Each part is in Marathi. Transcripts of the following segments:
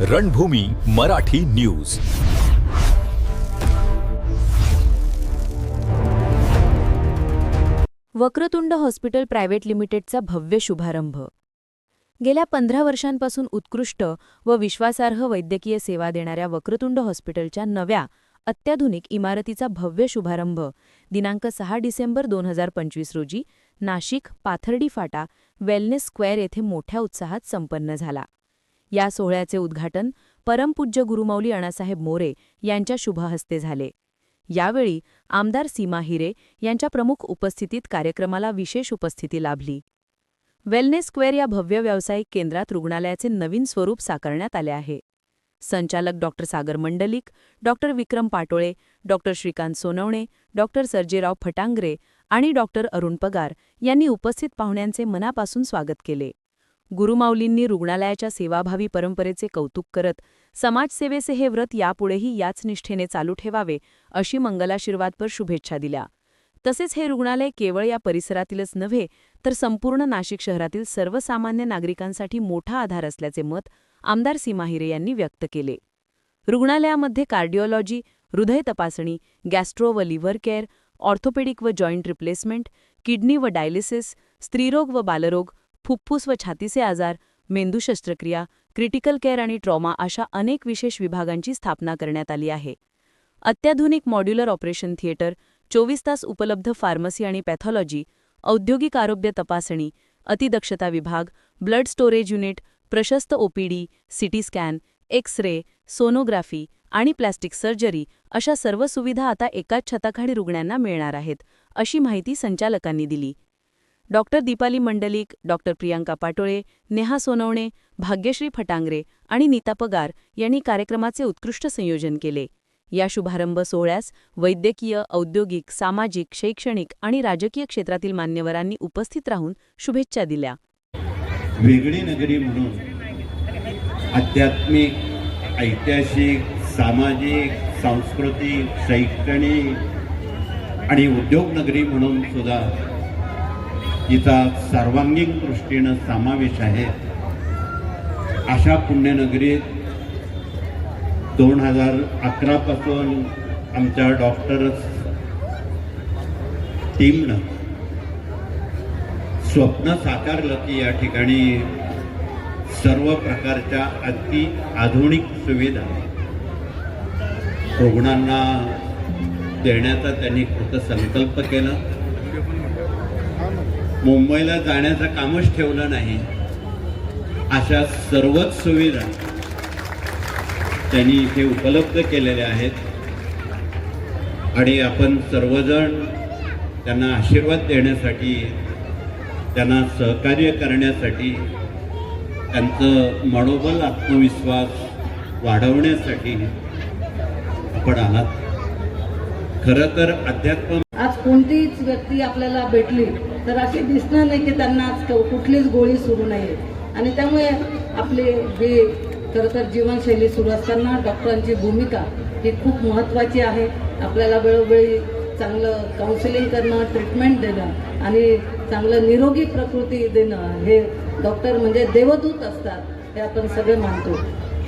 Ranbhoomi Marathi news. Vakratund hospital private लिमिटेडचा भव्य शुभारंभ. गेल्या पंधरा वर्षांपासून उत्कृष्ट व विश्वासार्ह वैद्यकीय सेवा देणाऱ्या वक्रतुंड हॉस्पिटलच्या नव्या अत्याधुनिक इमारतीचा भव्य शुभारंभ दिनांक सहा डिसेंबर दोन हजार पंचवीस रोजी नाशिक पाथर्डी फाटा वेलनेस स्क्वेअर येथे मोठ्या उत्साहात संपन्न झाला. या सोहळ्याचे उद्घाटन परमपूज्य गुरुमौली अण्णासाहेब मोरे यांच्या शुभहस्ते झाले. यावेळी आमदार सीमा हिरे यांच्या प्रमुख उपस्थितीत कार्यक्रमाला विशेष उपस्थिती लाभली. वेलनेस स्क्वेअर या भव्य व्यावसायिक केंद्रात रुग्णालयाचे नवीन स्वरूप साकारण्यात आले आहे. संचालक doctor Sagar Mandlik doctor Vikram Patole doctor Shrikant Sonawane doctor Sarjerao Phatangare आणि डॉक्टर अरुण पगार यांनी उपस्थित पाहुण्यांचे मनापासून स्वागत केले. गुरुमाऊलींनी रुग्णालयाच्या सेवाभावी परंपरेचे कौतुक करत समाजसेवेचे हे व्रत यापुढेही याच निष्ठेने चालू ठेवावे अशी मंगलाशीर्वादपर शुभेच्छा दिल्या. तसेच हे रुग्णालय केवळ या परिसरातीलच नव्हे तर संपूर्ण नाशिक शहरातील सर्वसामान्य नागरिकांसाठी मोठा आधार असल्याचे मत आमदार सीमा हिरे यांनी व्यक्त केले. रुग्णालयामध्ये कार्डिओलॉजी हृदय तपासणी गॅस्ट्रो व लिव्हर केअर ऑर्थोपेडिक व जॉईंट रिप्लेसमेंट किडनी व डायलिसिस स्त्रीरोग व बालरोग फुफ्फुस व छातीचे आजार मेंदू शस्त्रक्रिया क्रिटिकल केअर आणि ट्रॉमा अशा अनेक विशेष विभागांची स्थापना करण्यात आली आहे. अत्याधुनिक मॉड्युलर ऑपरेशन थिएटर चोवीस तास उपलब्ध फार्मसी आणि पॅथॉलॉजी औद्योगिक आरोग्य तपासणी अतिदक्षता विभाग ब्लड स्टोरेज युनिट प्रशस्त OPD CT scan X ray sonography आणि प्लॅस्टिक सर्जरी अशा सर्व सुविधा आता एकाच छताखाली रुग्णांना मिळणार आहेत अशी माहिती संचालकांनी दिली. डॉक्टर दीपाली मंडलिक डॉक्टर प्रियांका पाटोळे नेहा सोनवणे भाग्यश्री फटांगरे आणि नीता पगार यांनी कार्यक्रमाचे उत्कृष्ट संयोजन केले. या शुभारंभ सोहळ्यास वैद्यकीय औद्योगिक सामाजिक शैक्षणिक आणि राजकीय क्षेत्रातील मान्यवरांनी उपस्थित राहून शुभेच्छा दिल्या. वेगळी नगरी म्हणून आध्यात्मिक ऐतिहासिक सामाजिक सांस्कृतिक शैक्षणिक आणि उद्योग नगरी म्हणून सुद्धा तिचा सर्वांगीण दृष्टीनं समावेश आहे. अशा पुण्यनगरीत दोन हजार अकरापासून आमच्या डॉक्टर्स टीमनं स्वप्न साकारलं की या ठिकाणी सर्व प्रकारच्या अति आधुनिक सुविधा रुग्णांना देण्याचा त्यांनी कृतसंकल्प केला. मुंबईला जाण्याचं कामच ठेवलं नाही. अशा सर्वच सुविधा त्यांनी इथे उपलब्ध केलेल्या आहेत. आणि आपण सर्वजण त्यांना आशीर्वाद देण्यासाठी त्यांना सहकार्य करण्यासाठी त्यांचं मनोबल आत्मविश्वास वाढवण्यासाठी आपण आलात. खरं तर अध्यात्म आज कोणतीच व्यक्ती आपल्याला भेटली तर अशी दिसणार नाही की त्यांना आज क- कुठलीच गोळी सुरू नाही आणि त्यामुळे आपले हे खरं तर जीवनशैली सुरू असताना डॉक्टरांची भूमिका ही खूप महत्त्वाची आहे. आपल्याला वेळोवेळी चांगलं काउन्सिलिंग करणं ट्रीटमेंट देणं आणि चांगलं निरोगी प्रकृती देणं हे डॉक्टर म्हणजे देवदूत असतात हे आपण सगळे मानतो.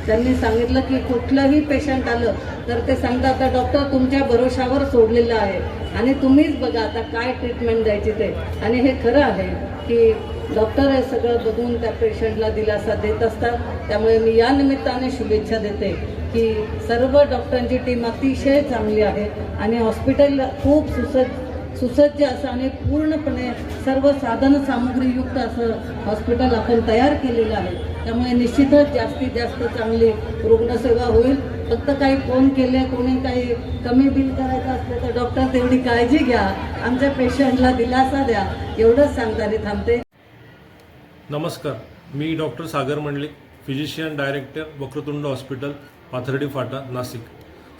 त्यांनी सांगितलं की कुठलंही पेशंट आलं तर ते सांगतात आता डॉक्टर तुमच्या भरोशावर सोडलेलं आहे आणि तुम्हीच बघा आता काय ट्रीटमेंट द्यायची ते. आणि हे खरं आहे की डॉक्टर हे सगळं बघून त्या पेशंटला दिलासा देत असतात. त्यामुळे मी या निमित्ताने शुभेच्छा देते की सर्व डॉक्टरांची टीम अतिशय चांगली आहे आणि हॉस्पिटल खूप सुसज्ज सुसज्ज असं आणि पूर्णपणे सर्व साधन सामुग्रीयुक्त असं हॉस्पिटल आपण तयार केलेलं आहे. त्यामुळे निश्चितच जास्तीत जास्त चांगली रुग्णसेवा होईल. फक्त काही फोन केले कोणी काही कमी बिल करायचं असलं तर डॉक्टर तेवढी काळजी घ्या. आमच्या पेशंटला दिलासा द्या. एवढंच सांगताना थांबते. नमस्कार. मी doctor Sagar Mandlik physician director Vakratund hospital Pathardi Phata Nashik.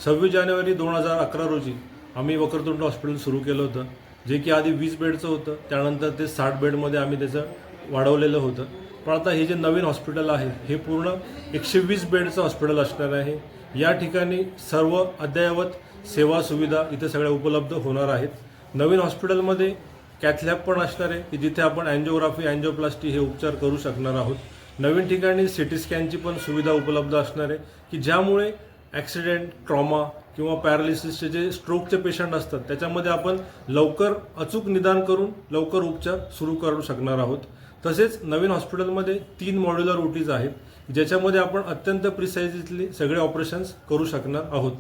सव्वीस जानेवारी दोन हजार अकरा रोजी आम्ही वक्रतुंड हॉस्पिटल सुरू केलं होतं. जे की आधी वीस बेडचं होतं. त्यानंतर ते साठ बेडमध्ये आम्ही त्याचं वाढवलेलं होतं. पण आता हे जे नवीन हॉस्पिटल आहे हे पूर्ण एकशे वीस बेडचं हॉस्पिटल असणार आहे. या ठिकाणी सर्व अद्ययावत सेवा सुविधा इथे सगळ्या उपलब्ध होणार आहेत. नवीन हॉस्पिटलमध्ये कॅथलॅब पण असणार आहे की जिथे आपण अँजिओग्राफी अँजिओप्लास्टी हे उपचार करू शकणार आहोत. नवीन ठिकाणी सी टी स्कॅनची पण सुविधा उपलब्ध असणार आहे की ज्यामुळे ॲक्सिडेंट ट्रॉमा किंवा पॅरालिसिसचे जे स्ट्रोकचे पेशंट असतात त्याच्यामध्ये आपण लवकर अचूक निदान करून लवकर उपचार सुरू करू शकणार आहोत. तसेच नवीन हॉस्पिटलमध्ये तीन मॉड्युलर ओटीज आहेत ज्याच्यामध्ये आपण अत्यंत प्रिसाइजली सगळे ऑपरेशन्स करू शकणार आहोत.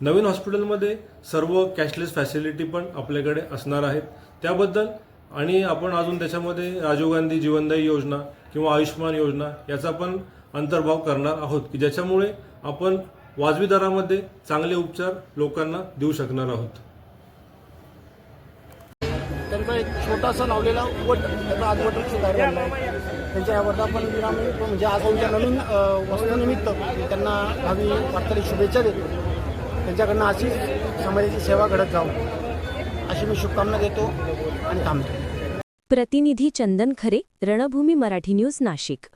नवीन हॉस्पिटलमध्ये सर्व कॅशलेस फॅसिलिटी पण आपल्याकडे असणार आहेत. त्याबद्दल आणि आपण अजून त्याच्यामध्ये राजीव गांधी जीवनदायी योजना किंवा आयुष्यमान योजना याचा पण अंतर्भाव करणार आहोत की ज्याच्यामुळे आपण वाजवी दरामध्ये चांगले उपचार लोकांना देऊ शकणार आहोत. त्यांचा एक छोटासा लावलेला वट त्याचा आज झाला आहे. त्यांच्या या वर्धापन आम्ही म्हणजे आज त्यांच्या नवीन वस्तूनिमित्त त्यांना भावी वाटणारी शुभेच्छा देतो. त्यांच्याकडनं अशीच समाजाची सेवा घडत जावं. अशी मी शुभकामना देतो आणि थांबतो. प्रतिनिधी चंदन खरे रणभूमी मराठी न्यूज नाशिक.